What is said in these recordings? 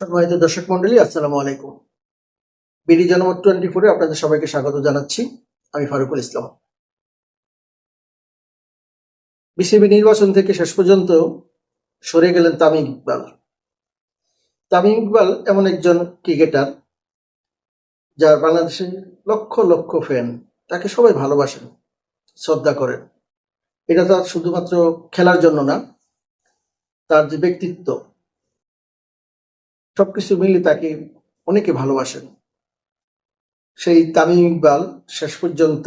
সম্মানিত দর্শক মন্ডলী, আসসালামু আলাইকুম। বিডি জনমত টোয়েন্টি ফোরে আপনাদের সবাইকে স্বাগত জানাচ্ছি। আমি ফারুকুল ইসলাম। বিসিবি নির্বাচন থেকে শেষ পর্যন্ত সরে গেলেন তামিম ইকবাল। তামিম ইকবাল এমন একজন ক্রিকেটার যার বাংলাদেশে লক্ষ লক্ষ ফ্যান, তাকে সবাই ভালোবাসেন, শ্রদ্ধা করেন। এটা তার শুধুমাত্র খেলার জন্য না, তার যে ব্যক্তিত্ব সবকিছু মিলে তাকে অনেকে ভালোবাসেন। সেই তামিম ইকবাল শেষ পর্যন্ত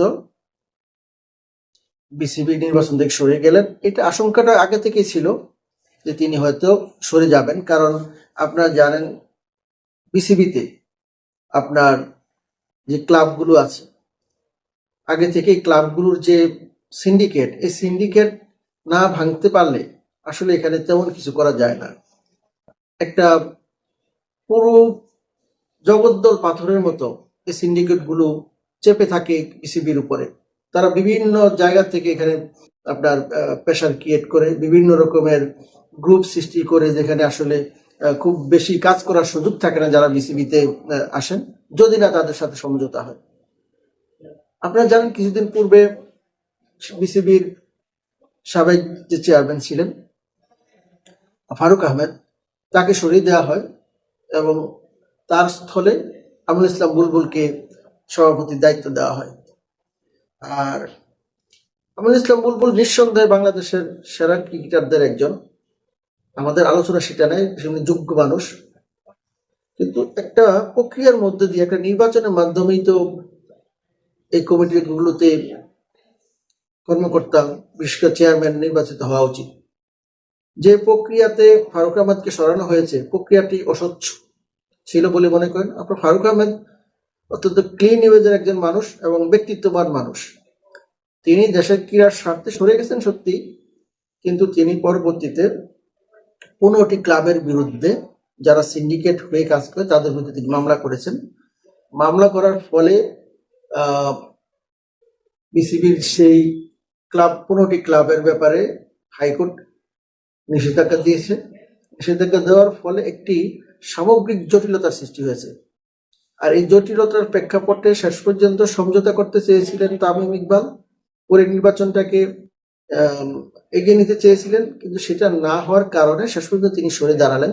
বিসিবি নির্বাচন থেকে সরে গেলেন। এটা আশঙ্কাটা আগে থেকেই ছিল যে তিনি হয়তো সরে যাবেন, কারণ আপনারা জানেন বিসিবিতে আপনার যে ক্লাবগুলো আছে, আগে থেকেই ক্লাবগুলোর যে সিন্ডিকেট, এই সিন্ডিকেট না ভাঙতে পারলে আসলে এখানে তেমন কিছু করা যায় না। একটা পুরো জগদ্দল পাথরের মতো এই সিন্ডিকেটগুলো চেপে থাকে বিসিবির উপরে। তারা বিভিন্ন জায়গা থেকে এখানে আপনার প্রেশার ক্রিয়েট করে, বিভিন্ন রকমের গ্রুপ সৃষ্টি করে, যেখানে আসলে খুব বেশি কাজ করার সুযোগ থাকে না যারা বিসিবিতে আসেন, যদি না তাদের সাথে সমঝোতা হয়। আপনারা জানেন, কিছুদিন পূর্বে বিসিবির সাবেক যে চেয়ারম্যান ছিলেন, ফারুক আহমেদ, তাকে সরিয়ে দেওয়া হয়। এবং তার স্থলে আমুল ইসলাম বুলবুলকে সভাপতির দায়িত্ব দেওয়া হয়। আর আমুল ইসলাম বুলবুল নিঃসন্দেহে বাংলাদেশের সেরা ক্রিকেটারদের একজন। আমাদের আলোচনা সেটা নেই সেমনি যোগ্য মানুষ। কিন্তু একটা প্রক্রিয়ার মধ্যে দিয়ে, একটা নির্বাচনের মাধ্যমেই তো এই কমিটিগুলোতে কর্মকর্তা, বিশেষ করে চেয়ারম্যান নির্বাচিত হওয়া উচিত। যে প্রক্রিয়াতে ফারুক আহমেদকে সরানো হয়েছে, প্রক্রিয়াটি অস্বচ্ছ। ছিল বলে মনে করেন। আপনার ফারুক আহমেদ অত্যন্ত ক্লিন ইমেজের একজন মানুষ এবং ব্যক্তিত্ববান মানুষ। তিনি দেশের ক্রীড়ার স্বার্থে সরে গেছেন সত্যি, কিন্তু তিনি পরবর্তীতে পনেরোটি ক্লাবের বিরুদ্ধে যারা সিন্ডিকেট হয়ে কাজ করে, তাদের বিরুদ্ধে তিনি মামলা করেছেন। মামলা করার ফলে বিসিবির সেই ক্লাব, পনেরোটি ক্লাবের ব্যাপারে হাইকোর্ট নিষেধাজ্ঞা দিয়েছে। নিষেধাজ্ঞা দেওয়ার ফলে একটি সামগ্রিক জটিলতার সৃষ্টি হয়েছে। আর এই জটিলতার প্রেক্ষাপটে শেষ পর্যন্ত সমঝোতা করতে চেয়েছিলেন তামিম ইকবাল। পরে নির্বাচনটাকে এগিয়ে নিতে চেয়েছিলেন, কিন্তু সেটা না হওয়ার কারণে শেষ পর্যন্ত তিনি সরে দাঁড়ালেন।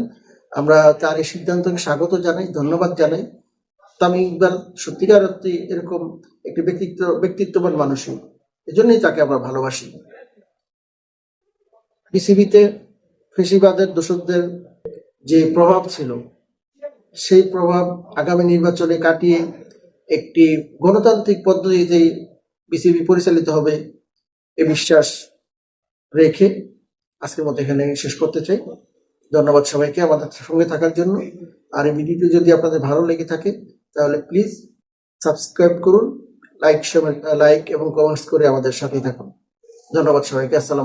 আমরা তার এই সিদ্ধান্তকে স্বাগত জানাই, ধন্যবাদ জানাই। তামিম ইকবাল সত্যিকার অর্থে এরকম একটি ব্যক্তিত্ব, ব্যক্তিত্ববান মানুষই। এজন্যই তাকে আমরা ভালোবাসি। বিসিবিতে ফেসিবাদের দোষকদের যে প্রভাব ছিল, সেই প্রভাব আগামী নির্বাচনে কাটিয়ে একটি গণতান্ত্রিক পদ্ধতিতেই বিসিবি পরিচালিত হবে এ বিশ্বাস রেখে আজকের মতো এখানে শেষ করতে চাই। ধন্যবাদ সবাইকে আমাদের সঙ্গে থাকার জন্য। আর এই ভিডিওটি যদি আপনাদের ভালো লেগে থাকে, তাহলে প্লিজ সাবস্ক্রাইব করুন, লাইক লাইক এবং কমেন্টস করে আমাদের সাথে থাকুন। ধন্যবাদ সবাইকে, আসসালাম